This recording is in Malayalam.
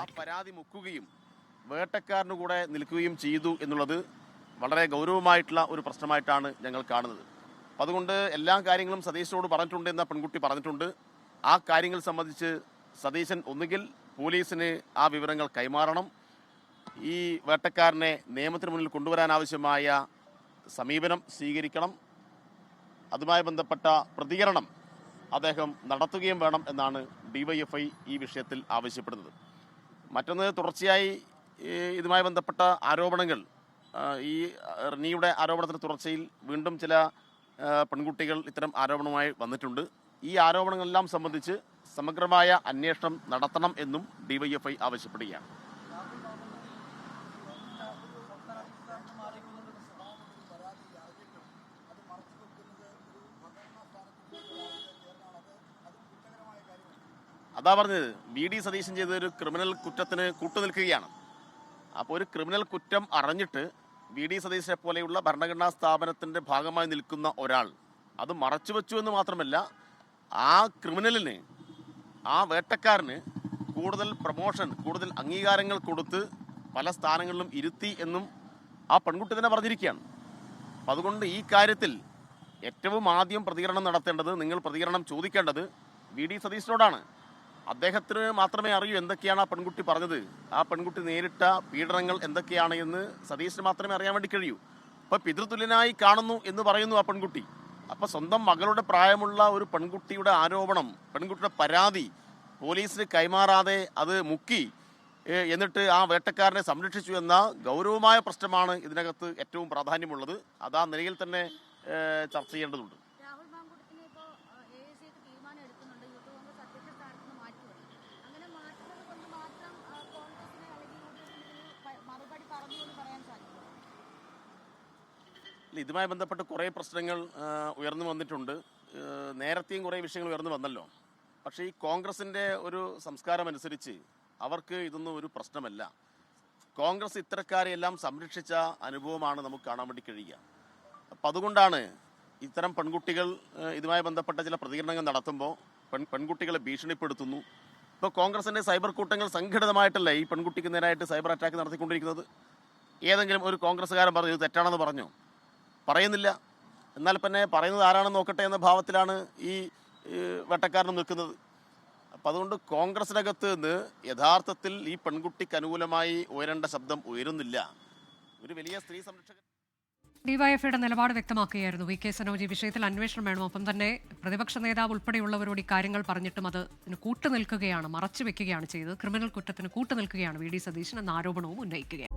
ആ പരാതി മുക്കുകയും വേട്ടക്കാരന് കൂടെ നിൽക്കുകയും ചെയ്തു എന്നുള്ളത് വളരെ ഗൗരവമായിട്ടുള്ള ഒരു പ്രശ്നമായിട്ടാണ് ഞങ്ങൾ കാണുന്നത്. അപ്പം അതുകൊണ്ട് എല്ലാ കാര്യങ്ങളും സതീശനോട് പറഞ്ഞിട്ടുണ്ട് എന്ന പെൺകുട്ടി പറഞ്ഞിട്ടുണ്ട്. ആ കാര്യങ്ങൾ സംബന്ധിച്ച് സതീശൻ ഒന്നുകിൽ പോലീസിന് ആ വിവരങ്ങൾ കൈമാറണം. ഈ വേട്ടക്കാരനെ നിയമത്തിന് മുന്നിൽ കൊണ്ടുവരാൻ ആവശ്യമായ സമീപനം സ്വീകരിക്കണം. അതുമായി ബന്ധപ്പെട്ട പ്രതികരണം അദ്ദേഹം നടത്തുകയും വേണം എന്നാണ് ഡിവൈഎഫ്ഐ ഈ വിഷയത്തിൽ ആവശ്യപ്പെടുന്നത്. മറ്റൊന്ന് തുടർച്ചയായി ഇതുമായി ബന്ധപ്പെട്ട ആരോപണങ്ങൾ ഈ റിനിയുടെ ആരോപണത്തിന് തുടർച്ചയിൽ വീണ്ടും ചില പെൺകുട്ടികൾ ഇത്തരം ആരോപണവുമായി വന്നിട്ടുണ്ട്. ഈ ആരോപണങ്ങളെല്ലാം സംബന്ധിച്ച് സമഗ്രമായ അന്വേഷണം നടത്തണം എന്നും ഡിവൈഎഫ്ഐ ആവശ്യപ്പെടുകയാണ്. അതാ പറഞ്ഞത്. വി ഡി സതീശൻ ചെയ്ത ഒരു ക്രിമിനൽ കുറ്റത്തിന് കൂട്ടുനിൽക്കുകയാണ്. അപ്പോൾ ഒരു ക്രിമിനൽ കുറ്റം അറിഞ്ഞിട്ട് വി ഡി സതീശനെ പോലെയുള്ള ഭരണഘടനാ സ്ഥാപനത്തിന്റെ ഭാഗമായി നിൽക്കുന്ന ഒരാൾ അത് മറച്ചു വെച്ചു എന്ന് മാത്രമല്ല ആ ക്രിമിനലിന് ആ വേട്ടക്കാരന് കൂടുതൽ പ്രൊമോഷൻ കൂടുതൽ അംഗീകാരങ്ങൾ കൊടുത്ത് പല സ്ഥാനങ്ങളിലും ഇരുത്തി എന്നും ആ പെൺകുട്ടി തന്നെ പറഞ്ഞിരിക്കുകയാണ്. അപ്പം അതുകൊണ്ട് ഈ കാര്യത്തിൽ ഏറ്റവും ആദ്യം പ്രതികരണം നടത്തേണ്ടത് നിങ്ങൾ പ്രതികരണം ചോദിക്കേണ്ടത് വി ഡി സതീശനോടാണ്. അദ്ദേഹത്തിന് മാത്രമേ അറിയൂ എന്തൊക്കെയാണ് ആ പെൺകുട്ടി പറഞ്ഞത്. ആ പെൺകുട്ടി നേരിട്ട പീഡനങ്ങൾ എന്തൊക്കെയാണ് എന്ന് സതീശന് മാത്രമേ അറിയാൻ വേണ്ടി കഴിയൂ. അപ്പൊ പിതൃതുല്യനായി കാണുന്നു എന്ന് പറയുന്നു ആ പെൺകുട്ടി. അപ്പൊ സ്വന്തം മകളുടെ പ്രായമുള്ള ഒരു പെൺകുട്ടിയുടെ ആരോപണം പെൺകുട്ടിയുടെ പരാതി പോലീസിന് കൈമാറാതെ അത് മുക്കി എന്നിട്ട് ആ വേട്ടക്കാരനെ സംരക്ഷിച്ചു എന്ന ഗൗരവമായ പ്രശ്നമാണ് ഇതിനകത്ത് ഏറ്റവും പ്രാധാന്യമുള്ളത്. അത് ആ നിലയിൽ തന്നെ ചർച്ച ചെയ്യേണ്ടതുണ്ട്. ഇതുമായി ബന്ധപ്പെട്ട് കുറേ പ്രശ്നങ്ങൾ ഉയർന്നു വന്നിട്ടുണ്ട്. നേരത്തെയും കുറേ വിഷയങ്ങൾ ഉയർന്നു വന്നല്ലോ. പക്ഷേ ഈ കോൺഗ്രസിന്റെ ഒരു സംസ്കാരം അനുസരിച്ച് അവർക്ക് ഇതൊന്നും ഒരു പ്രശ്നമല്ല. കോൺഗ്രസ് ഇത്തരക്കാരെയെല്ലാം സംരക്ഷിച്ച അനുഭവമാണ് നമുക്ക് കാണാൻ വേണ്ടി കഴിയുക. അപ്പം അതുകൊണ്ടാണ് ഇത്തരം പെൺകുട്ടികൾ ഇതുമായി ബന്ധപ്പെട്ട ചില പ്രതികരണങ്ങൾ നടത്തുമ്പോൾ പെൺ പെൺകുട്ടികളെ ഭീഷണിപ്പെടുത്തുന്നു. ഇപ്പോൾ കോൺഗ്രസിന്റെ സൈബർ കൂട്ടങ്ങൾ സംഘടിതമായിട്ടല്ല ഈ പെൺകുട്ടിക്ക് നേരായിട്ട് സൈബർ അറ്റാക്ക് നടത്തിക്കൊണ്ടിരിക്കുന്നത്. ഏതെങ്കിലും ഒരു കോൺഗ്രസ്സുകാരൻ പറഞ്ഞു ഇത് തെറ്റാണെന്ന് പറഞ്ഞോ? പറയുന്നില്ല. എന്നാൽ പിന്നെ പറയുന്നത് ആരാണെന്ന് നോക്കട്ടെ എന്ന ഭാവത്തിലാണ് ഈ വെട്ടക്കാരനും നിൽക്കുന്നത്. അപ്പം അതുകൊണ്ട് കോൺഗ്രസിനകത്ത് നിന്ന് യഥാർത്ഥത്തിൽ ഈ പെൺകുട്ടിക്ക് അനുകൂലമായി ഉയരേണ്ട ശബ്ദം ഉയരുന്നില്ല. ഒരു വലിയ സ്ത്രീ സംരക്ഷകൻ ഡിവൈഎഫ്ഐയുടെ നിലപാട് വ്യക്തമാക്കുകയായിരുന്നു. വി കെ സനോജ് വിഷയത്തിൽ അന്വേഷണം വേണം. ഒപ്പം തന്നെ പ്രതിപക്ഷ നേതാവ് ഉൾപ്പെടെയുള്ളവരോട് കാര്യങ്ങൾ പറഞ്ഞിട്ടും അത് കൂട്ടുനിൽക്കുകയാണ് മറച്ചു വെക്കുകയാണ് ചെയ്തത്. ക്രിമിനൽ കുറ്റത്തിന് കൂട്ടുനിൽക്കുകയാണ് വി ഡി സതീശൻ എന്ന ആരോപണവും ഉന്നയിക്കുകയാണ്.